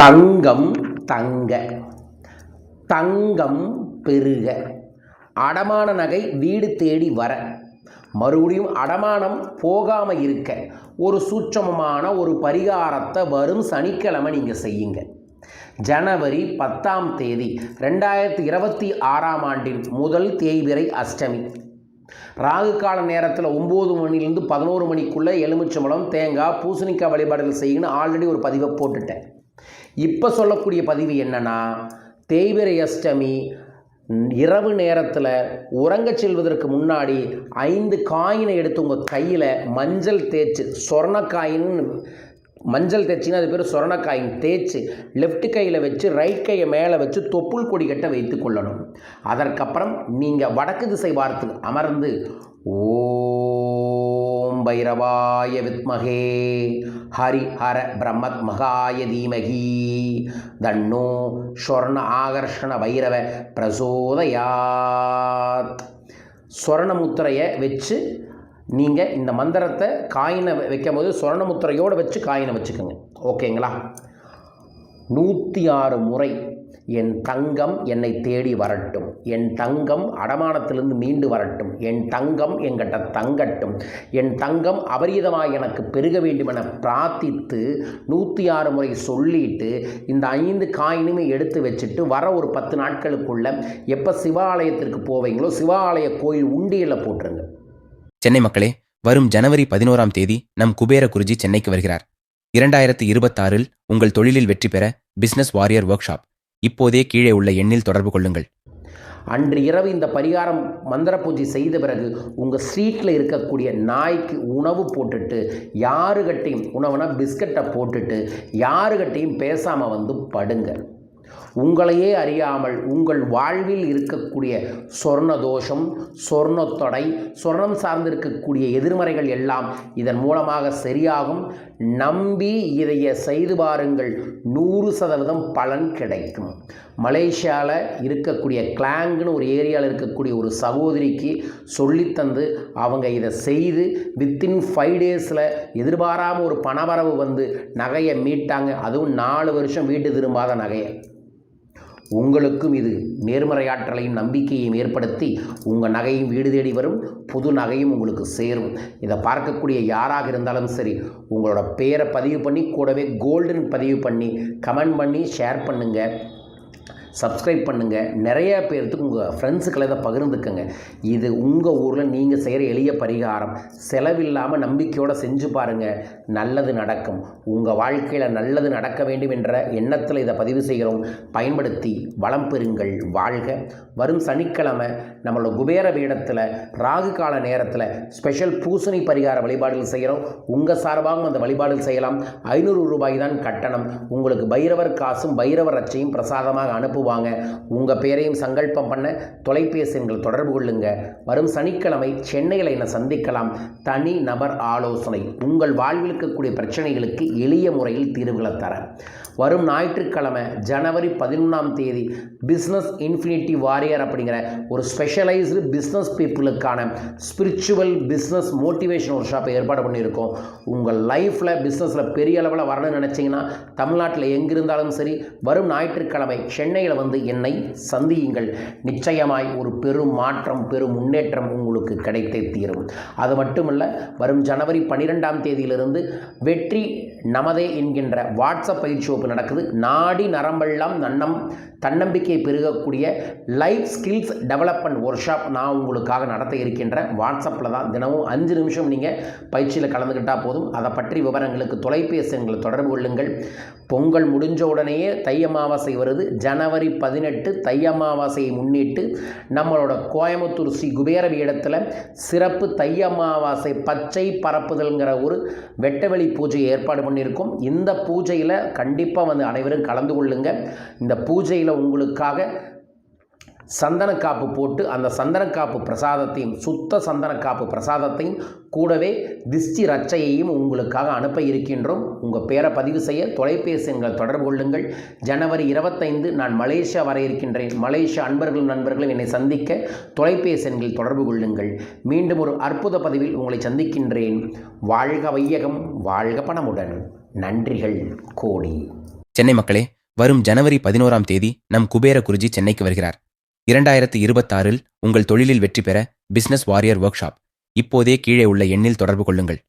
தங்கம் தங்க தங்கம் பெருக. அடமான நகை வீடு தேடி வர. மறுபடியும் அடமானம் போகாமல் இருக்க. ஒரு சூட்சமமான ஒரு பரிகாரத்தை வரும் சனிக்கிழமை நீங்கள் செய்யுங்க. ஜனவரி பத்தாம் தேதி ரெண்டாயிரத்தி இருபத்தி ஆறாம் ஆண்டின் முதல் தேய்பிரை அஷ்டமி. ராகு கால நேரத்தில் ஒம்பது மணிலேருந்து பதினோரு மணிக்குள்ளே எலுமிச்சம்பழம் தேங்காய் பூசணிக்காய் வழிபாடுகள் செய்யுன்னு ஆல்ரெடி ஒரு பதிவை போட்டுட்டேன். இப்போ சொல்லக்கூடிய பதிவு என்னன்னா தேய்பிரை அஷ்டமி இரவு நேரத்தில் உறங்கச் செல்வதற்கு முன்னாடி ஐந்து காயினை எடுத்து உங்கள் கையில் மஞ்சள் தேய்ச்சி சொர்ணக்காயின்னு மஞ்சள் தேய்ச்சின்னா அது பேர் சொரணக்காயின் தேய்ச்சி லெஃப்ட் கையில் வச்சு ரைட் கையை மேலே வச்சு தொப்புள் கொடி கட்ட வைத்து கொள்ளணும். அதற்கப்புறம் நீங்கள் வடக்கு திசை வார்த்து அமர்ந்து ஓ பைரவாய வித்மகே. ஹரி ஹர பிரம்மத் மகாய தீமகி. தன்னோ ஸ்வர்ண ஆகர்ஷண பைரவ பிரசோதயாத். ஸ்வர்ணமுத்திரையை வச்சு நீங்கள் இந்த மந்திரத்தை காயினை வைக்கும் போது சொர்ணமுத்திரையோடு வச்சு காயினை வச்சுக்கோங்க. ஓகேங்களா? நூற்றி ஆறு முறை என் தங்கம் என்னை தேடி வரட்டும். என் தங்கம் அடமானத்திலிருந்து மீண்டு வரட்டும். என் தங்கம் எங்கிட்ட தங்கட்டும். என் தங்கம் அபரீதமாக எனக்கு பெருக வேண்டும் என பிரார்த்தித்து நூற்றி ஆறு முறை சொல்லிட்டு இந்த ஐந்து காயினுமே எடுத்து வச்சுட்டு வர ஒரு பத்து நாட்களுக்குள்ள எப்போ சிவாலயத்திற்கு போவீங்களோ சிவாலய கோயில் உண்டியில் போட்டுருங்க. சென்னை மக்களே வரும் ஜனவரி பதினோராம் தேதி நம் குபேர குருஜி சென்னைக்கு வருகிறார். இரண்டாயிரத்தி இருபத்தாறில் உங்கள் தொழிலில் வெற்றி பெற பிஸ்னஸ் வாரியர் ஒர்க் ஷாப் இப்போதே கீழே உள்ள எண்ணில் தொடர்பு கொள்ளுங்கள். அன்று இரவு இந்த பரிகாரம் மந்திர பூஜை செய்த பிறகு உங்கள் ஸ்ட்ரீட்டில் இருக்கக்கூடிய நாய்க்கு உணவு போட்டுட்டு யாருகட்டையும் உணவுனா பிஸ்கட்டை போட்டுட்டு யாருகட்டையும் பேசாமல் வந்து படுங்க. உங்களையே அறியாமல் உங்கள் வாழ்வில் இருக்கக்கூடிய சொர்ண தோஷம் சொர்ணத்தொடை சொர்ணம் சார்ந்திருக்கக்கூடிய எதிர்மறைகள் எல்லாம் இதன் மூலமாக சரியாகும். நம்பி இதைய செய்து பாருங்கள். நூறு சதவீதம் பலன் கிடைக்கும். மலேசியாவில் இருக்கக்கூடிய கிளாங்குன்னு ஒரு ஏரியாவில் இருக்கக்கூடிய ஒரு சகோதரிக்கு சொல்லித்தந்து அவங்க இதை செய்து வித்தின் ஃபைவ் டேஸில் எதிர்பாராமல் ஒரு பணவரவு வந்து நகையை மீட்டாங்க. அதுவும் நாலு வருஷம் வீட்டு திரும்பாத நகையை. உங்களுக்கும் இது நேர்மறையாற்றலையும் நம்பிக்கையையும் ஏற்படுத்தி உங்கள் நகையும் வீடு தேடி வரும் புது நகையும் உங்களுக்கு சேரும். இதை பார்க்கக்கூடிய யாராக இருந்தாலும் சரி உங்களோட பேரை பதிவு பண்ணி கூடவே கோல்டுன்னு பதிவு பண்ணி கமெண்ட் பண்ணி ஷேர் பண்ணுங்கள் சப்ஸ்கிரைப் பண்ணுங்கள் நிறைய பேர்த்துக்கு உங்கள் ஃப்ரெண்ட்ஸுக்களை இதை பகிர்ந்துக்கங்க. இது உங்கள் ஊரில் நீங்கள் செய்கிற எளிய பரிகாரம். செலவில்லாமல் நம்பிக்கையோடு செஞ்சு பாருங்கள் நல்லது நடக்கும். உங்கள் வாழ்க்கையில் நல்லது நடக்க வேண்டும் என்ற எண்ணத்தில் இதை பதிவு செய்கிறோம். பயன்படுத்தி வளம் பெறுங்கள் வாழ்க. வரும் சனிக்கிழமை நம்மளோட குபேர பீடத்தில் ராகு கால நேரத்தில் ஸ்பெஷல் பூசணி பரிகார வழிபாடுகள் செய்கிறோம். உங்கள் சார்பாகவும் அந்த வழிபாடுகள் செய்யலாம். ஐநூறு ரூபாய் தான் கட்டணம். உங்களுக்கு பைரவர் காசும் பைரவர் அச்சையும் பிரசாதமாக வாங்க உங்கள் பேரையும் சங்கல்பம் பண்ண தொலைபேசி எண்கள் தொடர்பு கொள்ளுங்க. வரும் சனிக்கிழமை சென்னையில் என்னை சந்திக்கலாம். தனி நபர் ஆலோசனை. உங்கள் வாழ்வில் இருக்கக்கூடிய பிரச்சனைகளுக்கு எளிய முறையில் தீர்வுகளை தர வரும் ஞாயிற்றுக்கிழமை ஜனவரி பதினொன்றாம் தேதி பிஸ்னஸ் இன்ஃபினிட்டி வாரியர் அப்படிங்கிற ஒரு ஸ்பெஷலைஸ்டு பிஸ்னஸ் பீப்புளுக்கான ஸ்பிரிச்சுவல் பிஸ்னஸ் மோட்டிவேஷன் ஒர்க் ஷாப்பை ஏற்பாடு பண்ணியிருக்கோம். உங்கள் லைஃப்பில் பிஸ்னஸில் பெரிய அளவில் வரணும்னு நினச்சிங்கன்னா தமிழ்நாட்டில் எங்கிருந்தாலும் சரி வரும் ஞாயிற்றுக்கிழமை சென்னையில் வந்து என்னை சந்தியுங்கள். நிச்சயமாய் ஒரு பெரும் மாற்றம் பெரும் முன்னேற்றம் உங்களுக்கு கிடைத்தே தீரும். அது மட்டுமல்ல வரும் ஜனவரி பன்னிரெண்டாம் தேதியிலிருந்து வெற்றி நமதே என்கின்ற வாட்ஸ்அப் பயிற்சி வகுப்பு நடக்குது. நாடி நரம்பெல்லாம் நன்னம் தன்னம்பிக்கை பெருகக்கூடிய life skills development workshop நான் உங்களுக்காக நடத்த இருக்கின்ற வாட்ஸ்அப்பில் தான். தினமும் அஞ்சு நிமிஷம் நீங்கள் பயிற்சியில் கலந்துக்கிட்டால் போதும். அதை பற்றி விவரங்களுக்கு தொலைபேசி எங்களை தொடர்பு கொள்ளுங்கள். பொங்கல் முடிஞ்ச உடனேயே தை அமாவாசை வருது. ஜனவரி பதினெட்டு தை அமாவாசையை முன்னிட்டு நம்மளோட கோயம்புத்தூர் ஸ்ரீ குபேர பீடத்தில் சிறப்பு தை அமாவாசை பச்சை பரப்புதல்ங்கிற ஒரு வெட்டவெளி பூஜையை ஏற்பாடு பண்ணியிருக்கோம். இந்த பூஜையில் கண்டிப்பாக வந்து அனைவரும் கலந்து கொள்ளுங்க. இந்த பூஜையில் உங்களுக்காக சந்தனக்காப்பு போட்டு அந்த சந்தனக்காப்பு பிரசாதத்தையும் சுத்த சந்தனக்காப்பு பிரசாதத்தையும் கூடவே திஷ்டி ரச்சையையும் உங்களுக்காக அனுப்ப இருக்கின்றோம். உங்கள் பேரை பதிவு செய்ய தொலைபேசிங்கள் தொடர்பு கொள்ளுங்கள். ஜனவரி இருபத்தைந்து நான் மலேசியா வர இருக்கின்றேன். மலேசியா அன்பர்களும் நண்பர்களும் என்னை சந்திக்க தொலைபேசி தொடர்பு கொள்ளுங்கள். மீண்டும் ஒரு அற்புத பதிவில் உங்களை சந்திக்கின்றேன். வாழ்க வையகம் வாழ்க பணமுடன். நன்றிகள் கோடி. சென்னை மக்களே வரும் ஜனவரி பதினோராம் தேதி நம் குபேர குருஜி சென்னைக்கு வருகிறார். இரண்டாயிரத்து இருபத்தாறில் உங்கள் தொழிலில் வெற்றி பெற பிசினஸ் வாரியர் ஒர்க் ஷாப் இப்போதே கீழே உள்ள எண்ணில் தொடர்பு கொள்ளுங்கள்.